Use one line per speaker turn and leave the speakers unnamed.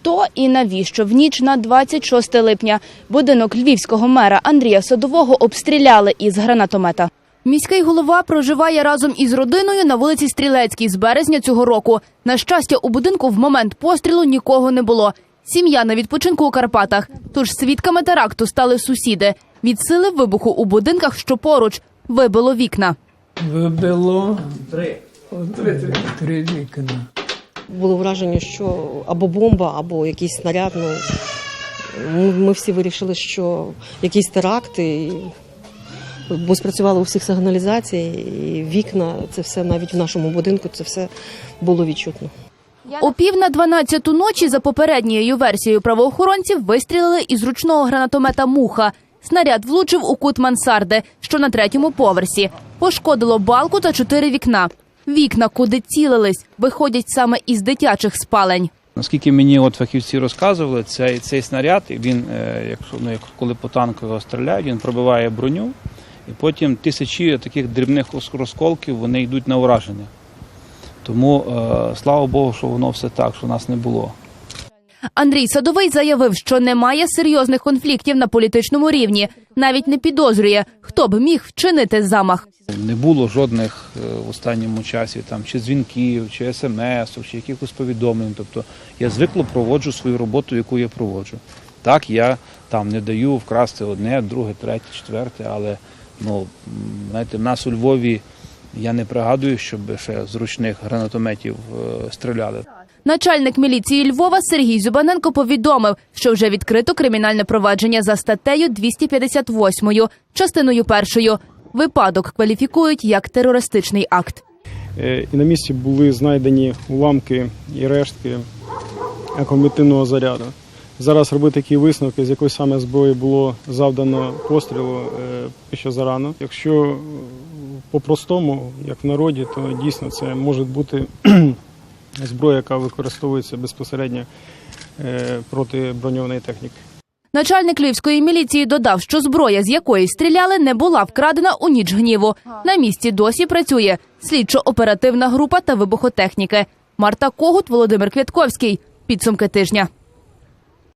Хто і навіщо в ніч на 26 липня будинок львівського мера Андрія Садового обстріляли із гранатомета. Міський голова проживає разом із родиною на вулиці Стрілецькій з березня цього року. На щастя, у будинку в момент пострілу нікого не було. Сім'я на відпочинку у Карпатах. Тож свідками теракту стали сусіди. Від сили вибуху у будинках, що поруч, вибило вікна.
Вибило три. Три вікна.
Було враження, що або бомба, або якийсь снаряд. Ну, ми- всі вирішили, що якийсь теракт. І... Бо спрацювали у всіх сигналізації, і вікна, це все навіть в нашому будинку, це все було відчутно.
О пів на 12 ночі, за попередньою версією правоохоронців, вистрілили із ручного гранатомета «Муха». Снаряд влучив у кут мансарди, що на третьому поверсі. Пошкодило балку та чотири вікна. Вікна, куди цілились, виходять саме із дитячих спалень.
Наскільки мені от фахівці розказували, цей, цей снаряд, він, е, якщо ну, як коли по танку його стріляють, він пробиває броню, і потім тисячі таких дрібних розколків вони йдуть на ураження. Тому е, слава Богу, що воно все так, що нас не було.
Андрій Садовий заявив, що немає серйозних конфліктів на політичному рівні. Навіть не підозрює, хто б міг вчинити замах.
Не було жодних е, в останньому часі там чи дзвінків, чи смс, чи якихось повідомлень. Тобто я звикло проводжу свою роботу, яку я проводжу. Так, я там не даю вкрасти одне, друге, третє, четверте, але ну, знаєте, в нас у Львові я не пригадую, щоб ще з ручних гранатометів е, стріляли.
Начальник міліції Львова Сергій Зюбаненко повідомив, що вже відкрито кримінальне провадження за статтею 258, частиною першою. Випадок кваліфікують як терористичний акт.
Е, І на місці були знайдені уламки і рештки акумулятивного заряду. Зараз робити такі висновки, з якої саме зброї було завдано пострілу, ще зарано. Якщо по-простому, як в народі, то дійсно це може бути зброя, яка використовується безпосередньо е, проти броньованої техніки.
Начальник львівської міліції додав, що зброя, з якої стріляли, не була вкрадена у ніч гніву. На місці досі працює слідчо-оперативна група та вибухотехніки. Марта Когут, Володимир Квятковський. Підсумки тижня.